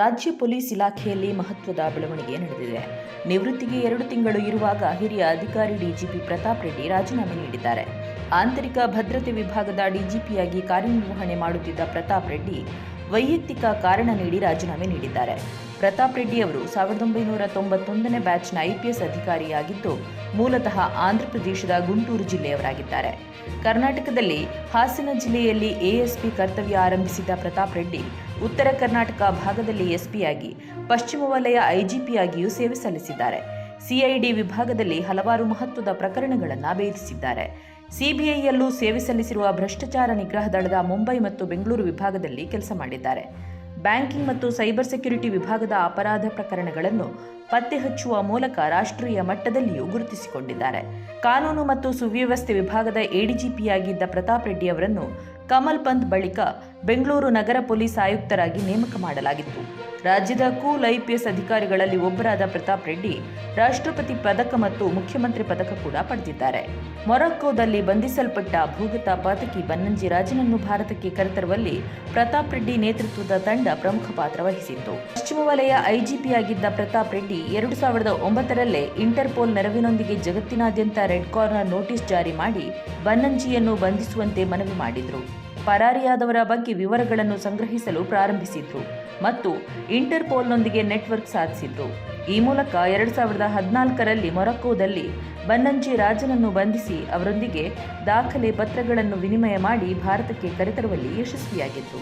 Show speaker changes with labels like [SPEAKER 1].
[SPEAKER 1] ರಾಜ್ಯ ಪೊಲೀಸ್ ಇಲಾಖೆಯಲ್ಲಿ ಮಹತ್ವದ ಬೆಳವಣಿಗೆ ನಡೆದಿದೆ. ನಿವೃತ್ತಿಗೆ ಎರಡು ತಿಂಗಳು ಇರುವಾಗ ಹಿರಿಯ ಅಧಿಕಾರಿ ಡಿಜಿಪಿ ಪ್ರತಾಪ್ ರೆಡ್ಡಿ ರಾಜೀನಾಮೆ ನೀಡಿದ್ದಾರೆ. ಆಂತರಿಕ ಭದ್ರತೆ ವಿಭಾಗದ ಡಿಜಿಪಿಯಾಗಿ ಕಾರ್ಯನಿರ್ವಹಣೆ ಮಾಡುತ್ತಿದ್ದ ಪ್ರತಾಪ್ ರೆಡ್ಡಿ ವೈಯಕ್ತಿಕ ಕಾರಣ ನೀಡಿ ರಾಜೀನಾಮೆ ನೀಡಿದ್ದಾರೆ. ಪ್ರತಾಪ್ ರೆಡ್ಡಿ ಅವರು ಸಾವಿರದ ಒಂಬೈನೂರ ತೊಂಬತ್ತೊಂದನೇ ಬ್ಯಾಚ್ನ ಐಪಿಎಸ್ ಅಧಿಕಾರಿಯಾಗಿದ್ದು, ಮೂಲತಃ ಆಂಧ್ರಪ್ರದೇಶದ ಗುಂಟೂರು ಜಿಲ್ಲೆಯವರಾಗಿದ್ದಾರೆ. ಕರ್ನಾಟಕದಲ್ಲಿ ಹಾಸನ ಜಿಲ್ಲೆಯಲ್ಲಿ ಎಎಸ್ಪಿ ಕರ್ತವ್ಯ ಆರಂಭಿಸಿದ ಪ್ರತಾಪ್ ರೆಡ್ಡಿ, ಉತ್ತರ ಕರ್ನಾಟಕ ಭಾಗದಲ್ಲಿ ಎಸ್ಪಿಯಾಗಿ ಪಶ್ಚಿಮ ವಲಯ ಐಜಿಪಿಯಾಗಿಯೂ ಸೇವೆ ಸಲ್ಲಿಸಿದ್ದಾರೆ. ಸಿಐಡಿ ವಿಭಾಗದಲ್ಲಿ ಹಲವಾರು ಮಹತ್ವದ ಪ್ರಕರಣಗಳನ್ನು ಭೇದಿಸಿದ್ದಾರೆ. ಸಿಬಿಐಯಲ್ಲೂ ಸೇವೆ ಸಲ್ಲಿಸಿರುವ ಭ್ರಷ್ಟಾಚಾರ ನಿಗ್ರಹ ದಳದ ಮುಂಬೈ ಮತ್ತು ಬೆಂಗಳೂರು ವಿಭಾಗದಲ್ಲಿ ಕೆಲಸ ಮಾಡಿದ್ದಾರೆ. ಬ್ಯಾಂಕಿಂಗ್ ಮತ್ತು ಸೈಬರ್ ಸೆಕ್ಯುರಿಟಿ ವಿಭಾಗದ ಅಪರಾಧ ಪ್ರಕರಣಗಳನ್ನು ಪತ್ತೆ ಹಚ್ಚುವ ಮೂಲಕ ರಾಷ್ಟ್ರೀಯ ಮಟ್ಟದಲ್ಲಿಯೂ ಗುರುತಿಸಿಕೊಂಡಿದ್ದಾರೆ. ಕಾನೂನು ಮತ್ತು ಸುವ್ಯವಸ್ಥೆ ವಿಭಾಗದ ಎಡಿಜಿಪಿಯಾಗಿದ್ದ ಪ್ರತಾಪ್ ರೆಡ್ಡಿ ಅವರನ್ನು ಕಮಲ್ ಪಂತ್ ಬಳಿಕ ಬೆಂಗಳೂರು ನಗರ ಪೊಲೀಸ್ ಆಯುಕ್ತರಾಗಿ ನೇಮಕ ಮಾಡಲಾಗಿತ್ತು. ರಾಜ್ಯದ ಕೂಲ್ ಐಪಿಎಸ್ ಅಧಿಕಾರಿಗಳಲ್ಲಿ ಒಬ್ಬರಾದ ಪ್ರತಾಪ್ ರೆಡ್ಡಿ, ರಾಷ್ಟ್ರಪತಿ ಪದಕ ಮತ್ತು ಮುಖ್ಯಮಂತ್ರಿ ಪದಕ ಕೂಡ ಪಡೆದಿದ್ದಾರೆ. ಮೊರಕ್ಕೋದಲ್ಲಿ ಬಂಧಿಸಲ್ಪಟ್ಟ ಭೂಗತ ಪಾತಕಿ ಬನ್ನಂಜಿ ರಾಜನನ್ನು ಭಾರತಕ್ಕೆ ಕರೆತರುವಲ್ಲಿ ಪ್ರತಾಪ್ ರೆಡ್ಡಿ ನೇತೃತ್ವದ ತಂಡ ಪ್ರಮುಖ ಪಾತ್ರ ವಹಿಸಿತ್ತು. ಪಶ್ಚಿಮ ವಲಯ ಐಜಿಪಿಯಾಗಿದ್ದ ಪ್ರತಾಪ್ ರೆಡ್ಡಿ ಎರಡು ಸಾವಿರದ ಒಂಬತ್ತರಲ್ಲೇ ಇಂಟರ್ಪೋಲ್ ನೆರವಿನೊಂದಿಗೆ ಜಗತ್ತಿನಾದ್ಯಂತ ರೆಡ್ ಕಾರ್ನರ್ ನೋಟಿಸ್ ಜಾರಿ ಮಾಡಿ ಬನ್ನಂಜಿಯನ್ನು ಬಂಧಿಸುವಂತೆ ಮನವಿ ಮಾಡಿದ್ರು. ಪರಾರಿಯಾದವರ ಬಗ್ಗೆ ವಿವರಗಳನ್ನು ಸಂಗ್ರಹಿಸಲು ಪ್ರಾರಂಭಿಸಿದ್ರು ಮತ್ತು ಇಂಟರ್ಪೋಲ್ನೊಂದಿಗೆ ನೆಟ್ವರ್ಕ್ ಸಾಧಿಸಿದ್ರು. ಈ ಮೂಲಕ ಎರಡು ಸಾವಿರದ ಹದಿನಾಲ್ಕರಲ್ಲಿ ಮೊರಕ್ಕೋದಲ್ಲಿ ಬನ್ನಂಜಿ ರಾಜನನ್ನು ಬಂಧಿಸಿ ಅವರೊಂದಿಗೆ ದಾಖಲೆ ಪತ್ರಗಳನ್ನು ವಿನಿಮಯ ಮಾಡಿ ಭಾರತಕ್ಕೆ ಕರೆತರುವಲ್ಲಿ ಯಶಸ್ವಿಯಾಗಿದ್ರು.